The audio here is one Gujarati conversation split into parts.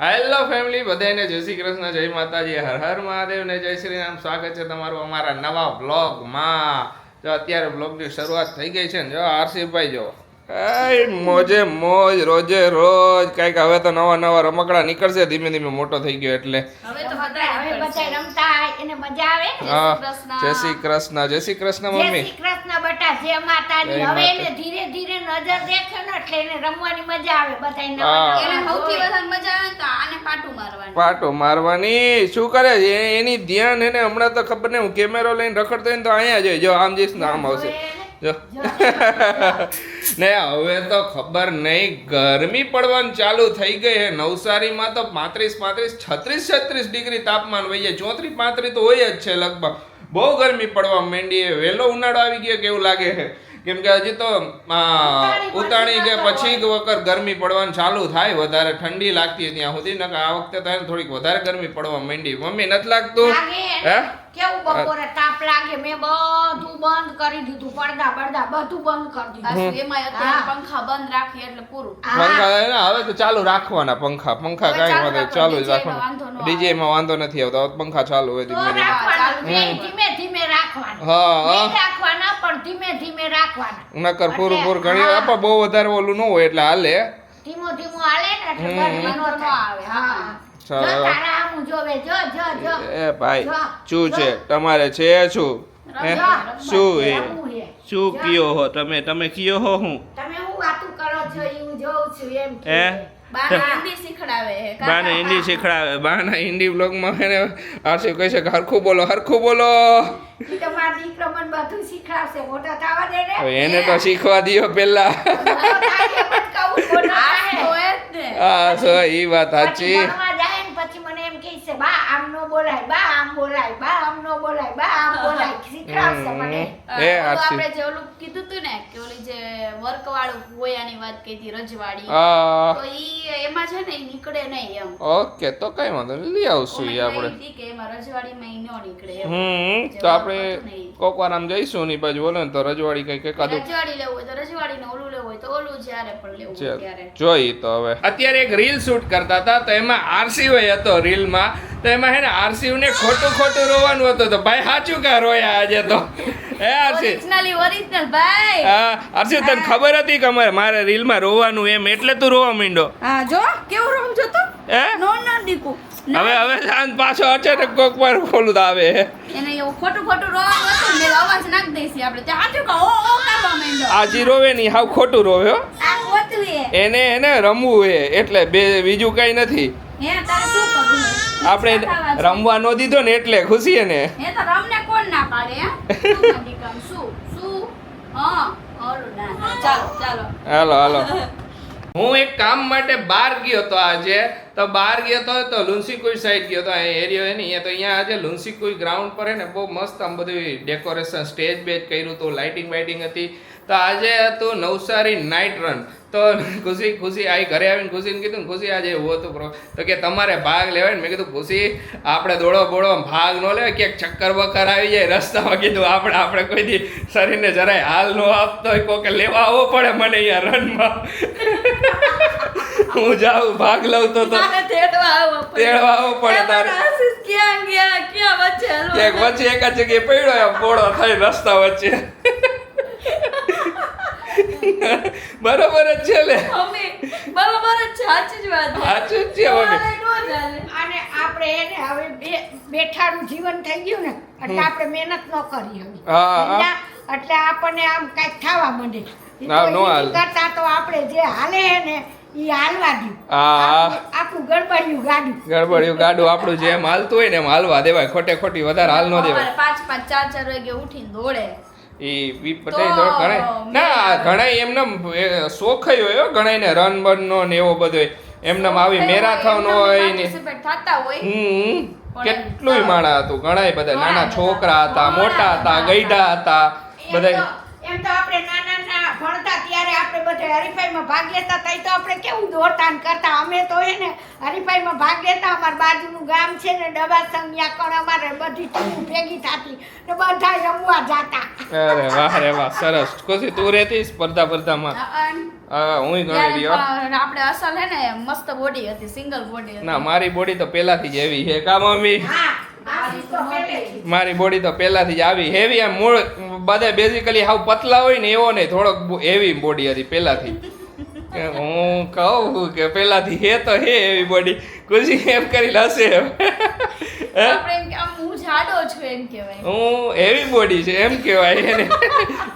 હેલો ફેમિલી બધાને જય શ્રી કૃષ્ણ, જય માતાજી, હર હર મહાદેવ ને જય શ્રી રામ સ્વાગત છે તમારું અમારા નવા બ્લોગમાં જો અત્યારે બ્લોગની શરૂઆત થઈ ગઈ છે ને, જો આરસીભાઈ જો મોજે મોજ રોજે રોજ. કંઈક હવે તો નવા નવા રમકડા નીકળશે ધીમે ધીમે મોટો થઈ ગયો એટલે. જય શ્રી કૃષ્ણ. જય શ્રી કૃષ્ણ મમ્મી. કૃષ્ણ બટા જે માતાજી. હવે એને ધીરે ધીરે નજર દેખે ને એટલે એને રમવાની મજા આવે. નવા એને સૌથી વધારે મજા આવે તો આને પાટો મારવાની. પાટો મારવાની. શું કરે છે? એ- એની ધ્યાન એને હમણાં તો ખબર નહીં હું કેમેરો લઈને રખડતો હોય ને તો અહીંયા જોઈ જો આમ જઈશ ને આમ આવશે. જો. ને હવે તો ખબર નહીં ગરમી પડવાનું ચાલુ થઈ ગઈ હે નવસારીમાં તો પાંત્રીસ પાંત્રીસ છત્રીસ છત્રીસ ડિગ્રી તાપમાન વહીએ ચોત્રીસ પાંત્રીસ તો હોય જ છે લગભગ. બહુ ગરમી પડવા માંડી હે વહેલો ઉનાળો આવી ગયો કેવું લાગે છે? કેમ કે હજી તો ઉતાણી કે પછી વખત ગરમી પડવાનું ચાલુ થાય. વધારે ઠંડી લાગતી ત્યાં સુધી. નકર આ વખતે તો થોડીક વધારે ગરમી પડવા માંડી. મમ્મી નથી લાગતું? હે? કેવું બપોરે તાપ લાગે? મેં બધું બંધ કરી દીધું પડદા પડદા બધું બંધ કરી દીધું. એમાં અત્યારે પંખા બંધ રાખીએ એટલે પૂરું. પંખા ને હવે તો ચાલુ રાખવાના પંખા. પંખા કાંઈ વાંધો નહીં, ચાલુ જ રાખવાના. ડીજે માં વાંધો નથી આવતો. પંખા ચાલુ હોય ધીમે ધીમે. ધીમે ધીમે રાખવાના. હા રાખવાના પણ ધીમે ધીમે રાખવાના. નકર પૂરું પૂરું ઘણી આપ બહુ વધારે ઓલું ન હોય એટલે હાલે. ધીમો ધીમો હાલે ને એટલે આવે, હા. એ ભાઈ શું છે? તમારે છે શું? હે? શું એ? શું. કયો હો તમે? તમે કયો હો હું? તમે હું વાતું કરો છો? એ હું જોઉં છું એમ. હે? બાને હિન્દી શીખડાવે બાને હિન્દી શીખડાવે. બાના હિન્દી બ્લોગમાં એને આરસી કહે છે કે હરખું બોલો હરખું બોલો. દે એને તો શીખવા દ્યો પેલા. એ હા સો ઈ વાત સાચી ભણવા જાય ને પછી મને એમ કહે છે બા આમ નો બોલાય બા આમ બોલાય બા આમ નો બોલાય બા આમ બોલાય શીખડાવશે મને એ આપણે જે ઓલું કીધું તું ને કે ઓલી જે વર્ક વાળું હોયાની વાત કહી રજવાડી તો ઈ એમાં છે ને ઈ નીકળે નહીં એમ. ઓકે તો કઈ વાંધો નહીં લઈ આવશું ઈ આપણે. કે એમાં રજવાડીમાં ઈ નો નીકળે હમ તો આપણે. કોક વાર આમ જઈશું ની બાજુ બોલે ને તો રજવાડી કઈ કઈ કાદું રજવાડી લેવું હોય તો રજવાડી ને ઓલું લેવું હોય તો ઓલું જ્યારે પણ લેવું ત્યારે. જોઈ તો હવે. અત્યારે એક રીલ શૂટ કરતા હતા તો એમાં આરસીવ હતો રીલમાં તો એમાં હે ને આરસીવ ને ખોટું ખોટું રોવાનું હતું તો ભાઈ સાચું કા રોયા આજે તો? હે આરસી? ઓરિજિનલી ઓરિજિનલ ભાઈ. હા આરસી તને ખબર હતી કે અમારે મારે રીલમાં રોવાનું એમ એટલે તું રોવા માંડો હા જો કેવું રોમ છો તો? હે? નો ના દીકુ. હવે હવે શાંત પાછો અચાનક કોક વાર ખોલું તો આવે એને એવું ખોટું ખોટું રોવાનું હતું મેં અવાજ નાખ દેસી આપણે. તે હાચું કા ઓ ઓ કરવા માંડ્યો? આજી રોવે નહીં હાવ ખોટું રોવે હો. આ ખોટું એને એને રમવું હે એટલે બે બીજું કઈ નથી. હે તારે શું? આપણે રમવા નો દીધો ને એટલે ખુશી એને. એ તો રમને કોણ ના પાડે હે? શું શું શું? હા ઓલું ના ના. ચાલો ચાલો. હાલો હાલો. હું એક કામ માટે બહાર ગયો હતો આજે. તો બહાર ગયો તો તો લુન્સીકુઈ સાઈડ ગયો હતો. અહીં એરિયો હે ને અહીંયા તો અહીંયા આજે લુન્સીકુઈ ગ્રાઉન્ડ પર હે ને બહુ મસ્ત આમ બધું ડેકોરેશન સ્ટેજ બેજ કર્યું હતું લાઇટિંગ વાઇટિંગ હતી. તો આજે હતું નવસારી નાઇટ રન તો ખુશી ખુશી આવી ઘરે આવીને ખુશીને કીધું ખુશી આજે એવું હતું પ્રો તો કે તમારે ભાગ લેવાય ને? મેં કીધું ખુશી આપણે દોડો બોડો ભાગ ન લેવાય ક્યાંક ચક્કર બક્કર આવી જાય રસ્તામાં કીધું આપણે આપણે કોઈ દી શરીરને જરાય હાલ ન આપતો હોય કોકે લેવા આવવો પડે મને અહીંયા રનમાં હું જાઉં ભાગ લઉં તો તેડવા આવવો પડે. તારે. ક્યાં ગયા? ક્યાં વચ્ચે એક વચ્ચે એક જ જગ્યાએ પડ્યો પોળો થઈ રસ્તા વચ્ચે. બરોબર જ છે લે બરોબર જ છે સાચી જ વાત છે. સાચું જ છે. અને આપણે એને હવે બે- બેઠાડું જીવન થઈ ગયું ને એટલે આપણે મહેનત ન કરી હવે? એટલે આપણને આમ કાંઈક થવા માંડે. કરતા તો આપણે જે હાલે હે ને ઈ હાલવા. આપણું- આપણું ગડબડિયું ગાડું ગડબડિયું ગાડું આપણું જેમ હાલતું હોય ને એમ હાલવા દેવાય ખોટે ખોટી વધારે હાલ ન દેવાય પાંચ પાંચ ચાર ચાર વાગે ઉઠીને દોડે એ બધાય તો ઘણા ના ઘણા એમને શોખય હોય હો ઘણા ને રન બન નો ને એવો બધો. એમને આવી મેરાથોન હોય ને હમ કેટલું માણા હતું ઘણાય બધા. નાના છોકરા હતા મોટા હતા ગઈડા હતા બધા એમ તો આપણે નાના ભણતા ત્યારે આપણે બધા હરીફાઈમાં ભાગ લેતા તઈ તો આપણે કેવું દોડતા કરતા? અમે તો હે ને હરીફાઈમાં ભાગ લેતા અમારા બાજુનું ગામ છે ને ડબા સંગ્યા કણ અમારે બધી ટીમ ભેગી થતી ને બધા રમવા જાતા. અરે વાહ રે વાહ સરસ. ખુશી તું રહેતી સ્પર્ધા સ્પર્ધામાં હા હું ગણી રહ્યો. આપણે અસલ હે ને મસ્ત બોડી હતી સિંગલ બોડી ના મારી બોડી તો પહેલાથી જ એવી છે. કા મમ્મી? હા. તો. મારી બોડી તો પહેલાથી જ આવી. હેવી આમ મૂળ બધા બેઝિકલી હાવ પતલા હોય ને એવો નહીં. થોડોક હેવી બોડી હતી પહેલાથી. હું કહું કે પહેલાથી હે તો હે એવી બોડી ખુશી એમ કરી હશે એમ. જાડો છું એમ કહેવાય. હું હેવી બોડી છે એમ કહેવાય એને.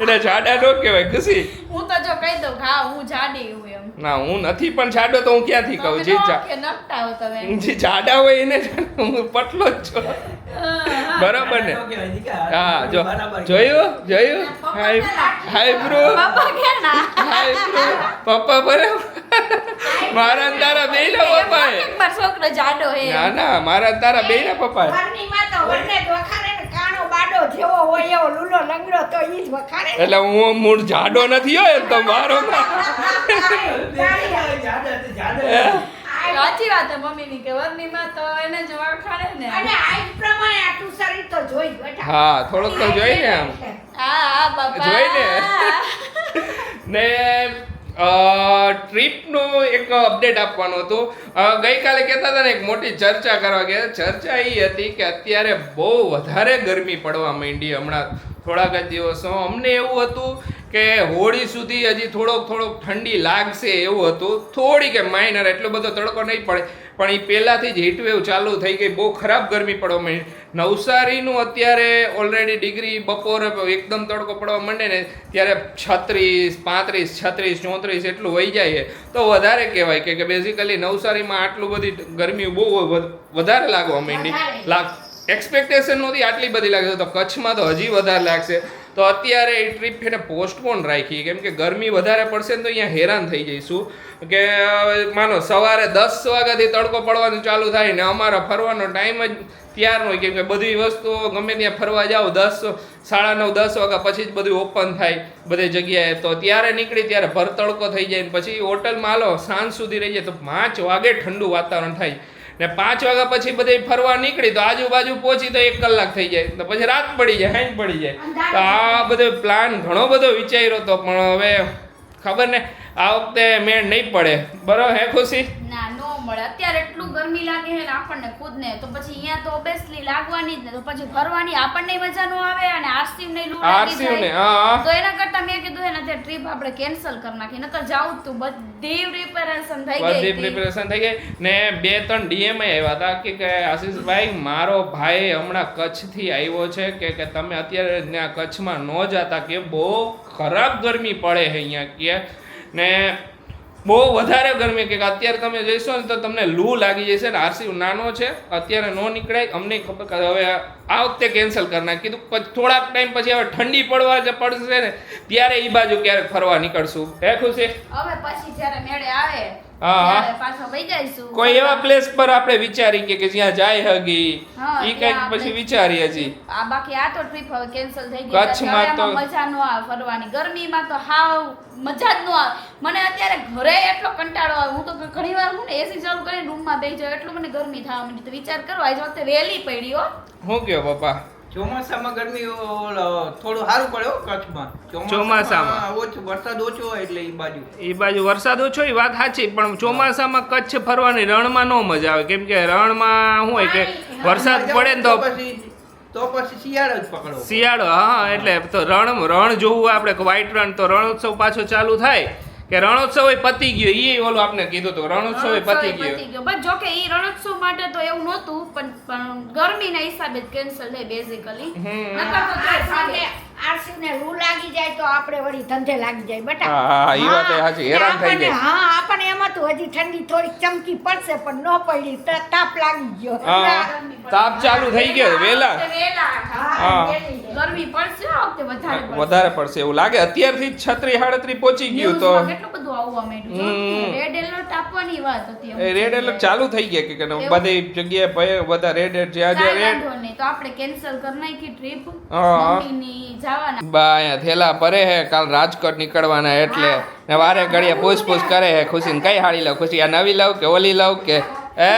એટલે જાડા નો કહેવાય ખુશી. હું તો જો કહી દઉં હા હું જાડી હું એમ. ના હું નથી પણ જાડો તો હું ક્યાંથી કહું? જી તમે જે જાડા હોય એને જાડો, હું પટલો જ છું. બરાબર ને? હા જો. જોયું? જોયું? હાય હાય બ્રો પપ્પા કે ના? હાય બ્રો પપ્પા બરાબર. મારા તારા બે ના પપ્પા હે. એક મારો છોકરો જાડો હે. ના ના મારા તારા બે ના પપ્પા હે. ઘરની માં તો વરને વખારે ને કાણો બાડો જેવો હોય એવો લૂલો લંગડો તો ઈ જ વખારે એટલે હું મૂળ જાડો નથી હોય એમ તો મારો સાચી વાત હે મમ્મીની કે વરની માં તો એને જ વખાણે ને. અને પ્રમાણે આટલું શરીર તો જોઈ હા થોડુંક તો જોઈ ને આમ. હા હા બાપા. જોઈને. ને ટ્રીપનું એક અપડેટ આપવાનું હતું. ગઈકાલે કહેતા હતા ને, એક મોટી ચર્ચા કરવા ગયા. ચર્ચા એ હતી કે અત્યારે બહુ વધારે ગરમી પડવા માંડી હમણાં થોડાક જ દિવસો. અમને એવું હતું કે હોળી સુધી હજી થોડોક થોડોક ઠંડી લાગશે એવું હતું. થોડી કે માઇનર એટલો બધો તડકો નહીં પડે. પણ એ પહેલાંથી જ હીટવેવ ચાલુ થઈ ગઈ. બહુ ખરાબ ગરમી પડવા માંડી. નવસારીનું અત્યારે ઓલરેડી ડિગ્રી બપોરે એકદમ તડકો પડવા માંડે ને ત્યારે છત્રીસ પાંત્રીસ છત્રીસ ચોત્રીસ એટલું વહી જાય તો વધારે કહેવાય કે કે બેઝિકલી નવસારીમાં આટલું બધી ગરમી બહુ વધારે લાગવા માંડી. લાગ એક્સપેક્ટેશન નહોતી આટલી બધી લાગશે તો કચ્છમાં તો હજી વધારે લાગશે. તો અત્યારે એ ટ્રીપ છે ને પોસ્ટપોન રાખી. કેમ કે ગરમી વધારે પડશે ને તો અહીંયા હેરાન થઈ જઈશું. કે માનો સવારે દસ વાગ્યાથી તડકો પડવાનું ચાલુ થાય ને અમારો ફરવાનો ટાઈમ જ ત્યારનો કેમ કે બધી વસ્તુઓ ગમે ત્યાં ફરવા જાઓ, દસ, સાડા નવ, દસ વાગ્યા પછી જ બધું ઓપન થાય બધી જગ્યાએ. તો ત્યારે નીકળી, ત્યારે ભર તડકો થઈ જાય ને પછી હોટલમાં હાલો, સાંજ સુધી રહી જાય તો પાંચ વાગે ઠંડુ વાતાવરણ થાય. ને પાંચ વાગ્યા પછી બધે ફરવા નીકળી તો આજુબાજુ પહોંચી તો એક કલાક થઈ જાય. તો પછી રાત પડી જાય હાંજ પડી જાય. તો આ બધો પ્લાન ઘણો બધો વિચાર્યો તો પણ હવે ખબર ને, આ વખતે મેળ નહીં પડે. બરોબર હે ખુશી? મળે. અત્યારે એટલું ગરમી લાગે છે ને આપણને ખુદને. તો પછી અહીંયા તો ઓબેસલી લાગવાની જ ને. તો પછી ફરવાની આપણને મજા નો આવે અને આરસીવ ને લૂ લાગી જાય તો એના કરતા મેં કીધું એને તે ટ્રીપ આપણે કેન્સલ કરી નાખી નકર જાવું તો તું. બધી પ્રિપેરેશન થઈ ગઈ બધી પ્રિપેરેશન થઈ ગઈ. ને બે ત્રણ ડીએમ આવ્યા હતા કે કે આશીષભાઈ મારો ભાઈ હમણાં કચ્છથી આવ્યો છે કે કે તમે અત્યારે ત્યાં કચ્છમાં ન જતા કે બહુ ખરાબ ગરમી પડે છે અહીંયા. કે ને બહુ વધારે ગરમી કે અત્યારે તમે જઈશો ને તો તમને લૂ લાગી જશે ને આરસી નાનો છે, અત્યારે નો નીકળાય, અમને ખબર હવે આ વખતે કેન્સલ કરી કીધું પછી થોડાક ટાઈમ પછી હવે ઠંડી પડવા જે પડશે ને, ત્યારે એ બાજુ ક્યારેક ફરવા નીકળશું. હે ખુશી? હવે પછી જ્યારે મેળે આવે કોઈ એવા પ્લેસ પર આપણે વિચારી કે જ્યાં જાય હગી. ઈ ત્યાં પછી વિચારીએ છીએ. આ બાકી આ તો ટ્રીપ હવે કેન્સલ થઈ ગઈ. કચ્છમાં તો- મજા નો આવે ફરવાની. ગરમીમાં તો હાવ મજા જ નો આવે. મને અત્યારે ઘરે એટલો કંટાળો આવે. હું તો ઘણી વાર હું ને એસી ચાલુ કરીને રૂમમાં બેસી જાઉં. એટલું મને ગરમી થવા માંડી. તો વિચાર કરો આજ વખતે વહેલી પડી હો. હું કયો પપ્પા? ચોમાસામાં ગરમી થોડું સારું પડે કચ્છમાં. ચોમાસામાં. ઓછો વરસાદ ઓછો હોય એટલે એ બાજુ. એ બાજુ વરસાદ ઓછો એ વાત સાચી પણ ચોમાસામાં કચ્છ ફરવાની રણમાં નો મજા આવે. કેમ કે રણમાં શું હોય કે વરસાદ પડે ને તો પછી તો પછી શિયાળો જ પકડો. શિયાળો હા એટલે તો રણ રણ જોવું આપણે વ્હાઈટ રણ તો રણોત્સવ પાછો ચાલુ થાય. કે રણોત્સવ એ પતી ગયો એ ઓલું આપને કીધું હતું રણોત્સવ એ પતી ગયો બસ જો કે ઈ રણોત્સવ માટે તો એવું નહોતું પણ પણ ગરમીના હિસાબે જ કેન્સલ થાય બેઝિકલી. નકર તો આ તો સાંજે આરસી ને લૂ લાગી જાય તો આપણે વળી ધંધે લાગી જાય બટા હા, ઈ વાત સાચી, હેરાન થઈ જાય. હા આપણને એમાં તો હજી ઠંડી થોડીક ચમકી પડશે પણ ન પડી તાપ લાગી ગયો. તાપ ચાલુ થઈ ગયો વેલા. ગરમી પડશે આ વખતે વધારે પડશે. વધારે પડશે એવું લાગે. અત્યારથી છત્રી સાડત્રી પહોંચી ગયું તો. કેટલું બધું આવવા માંડ્યું રેડ એલર્ટ આપવાની વાત હતી રેડ એલર્ટ ચાલુ થઈ ગયા કે કે બધી જગ્યાએ ભય- બધા રેડ એલર્ટ જ્યાં જ્યાં રેડ તો આપણે કેન્સલ કરી નાખી ટ્રીપ મમ્મીની જવાના. બા અહીંયા થેલા ભરે હે. કાલ રાજકોટ નીકળવાના એટલે ને વારે ઘડીએ પૂછ પૂછ કરે હે ખુશી કઈ હાડી લઉં? ખુશી આ નવી લઉં કે ઓલી લઉં કે હે?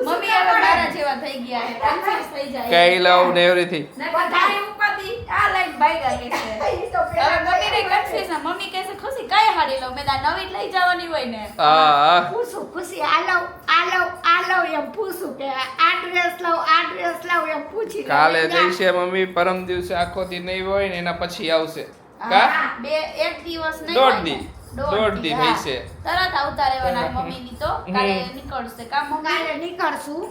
મમ્મી હવે મારા જેવા થઈ ગયા છે કન્ફ્યુઝ થઈ જાય કઈ લઉં ને એવી રીતે? વધારે ઉપાધિ આ લાઈન ભાગ્યા કે છે. ઈ તો હવે પેલા મમ્મી કહે છે ખુશી કઈ હાડી લઉં? મેં તો નવી લઈ જવાની હોય ને. હા હા. પૂછું ખુશી આ લઉં આ લઉં આ લઉં? એમ પૂછું કે આ ડ્રેસ લઉં આ ડ્રેસ લઉં? એમ પૂછી કાલે. જઈશે મમ્મી પરમ દિવસે આખો દી નહીં હોય ને એના પછી આવશે. કા? બે એક દિવસ નહીં દોઢ દી. દોઢ દી. રહેશે. તરત આવતા રહેવાના મમ્મીની તો કાલે નીકળશે. કા મમ્મી? કાલે નીકળશું.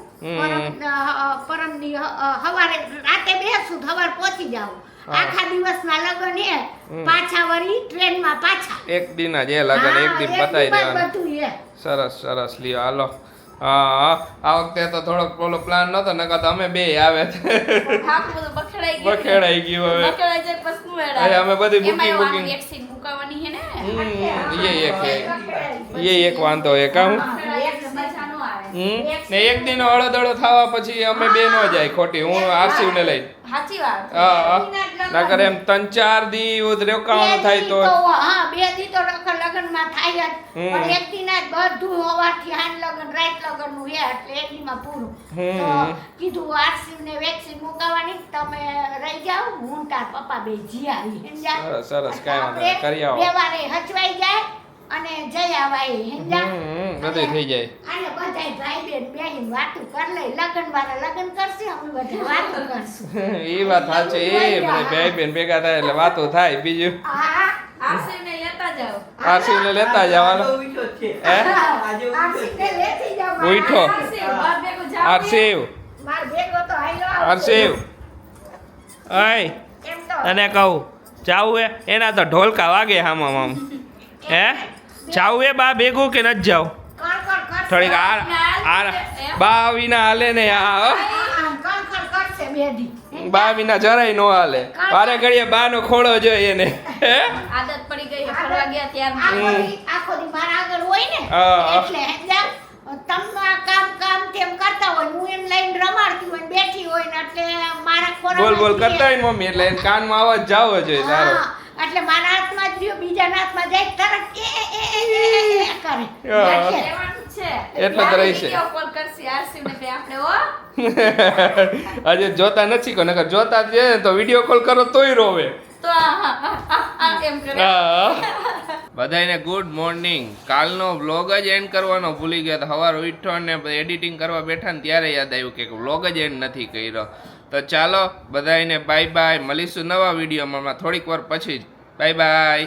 પરમ અ, હવારે રાતે બેસું હવાર પહોંચી જાવ. આખા દિવસના લગન એ પાછા વળી ટ્રેનમાં પાછા. એક દિન જ એ લગન એક દિન હા, પતાવી દેવાનું. બધું એ. સરસ સરસ લ્યો હાલો. હા આ વખતે તો થોડોક ઓલો પ્લાન નતો નકર તો અમે બે આવે. બખેડાઈ ગયું. હવે. અમે બધી બુકિંગ હમ, એ એક વાંધો એક હા. નો એક દિન અડદડો થવા પછી અમે બે નો જાય ખોટી. હું આરસીવ ને લઈ. સાચી વાત. હા નકર એમ ત્રણ ચાર દી રોકાવાનું થાય તો હા બે દી તો લગનમાં થાય જ. પણ એક દી ના બધું હોવાથી હાન લગન રાત લગનનું હે એટલે એક દીમાં પૂરું તો કીધું આરસી ને વેક્સિન મુકાવાની તમે રહી જાઓ હું તાર પપ્પા બે જી આવી સરસ, સરસ, કાંઈ વાંધો કરી આવો. બે વારે હચવાઈ જાય. અને જઈ હિંજા હમ, બધું થઈ જાય. અને બધાય ભાઈ બેન બેહી વાતું કર લઈ લગન વાળા લગન કરશે અમે બધા વાતું કરશું. એ વાત સાચી એ બધા ભાઈ બેન ભેગા થાય એટલે વાતો થાય બીજું? હા. આરસીને લેતા જાઓ. આરસીવ લેતા જવાનો? આજે ઉઠ્યો જ છે. હે? આરસીને લેતી આરસીવ માર ભેગો તો આરસીવ અય એમ કહું જાવું હે? એના તો ઢોલકા વાગે હામ આમ હે? જાવું એ બા ભેગું કે નથી જાવ થોડીક આ આ બા વિના હાલે ને આ. બા વિના જરાય નો હાલે. વારે ઘડીએ બા નો ખોળો જોઈએ એને. આદત પડી ગઈ ફરવા ગયા ત્યાર આખો દી- મારા આગળ હોય ને હા. એટલે તમને આ કામ કામ તેમ કરતા હોય હું એમ લઈને રમાડતી હોય બેઠી હોય ને એટલે મારા બોલ બોલ કરતા હોય ને મમ્મી એટલે એને કાનમાં અવાજ જાવો જોઈએ તારો. હા, એટલે મારા હાથમાં જ રહ્યો બીજાના હાથમાં જાય તરત એ એ એ એ કરે. એટલે જ છે. એટલે જ રહીશે. હજી જોતા નથી કો નકર જોતા જ છે તો વીડિયો કોલ કરો તોય રોવે. તો આ હા, હા, હા, હા, એમ કરે? બધાને ગુડ મોર્નિંગ કાલનો વ્લોગ જ એન્ડ કરવાનો ભૂલી ગયા. તો સવાર ઉઠ્યો ને એડિટિંગ કરવા બેઠા ને ત્યારે યાદ આવ્યું કે વ્લોગ જ એન્ડ નથી કર્યો. તો ચાલો બધાને બાય બાય મળીશું નવા વિડીયોમાં. થોડીક વાર પછી જ. Bye bye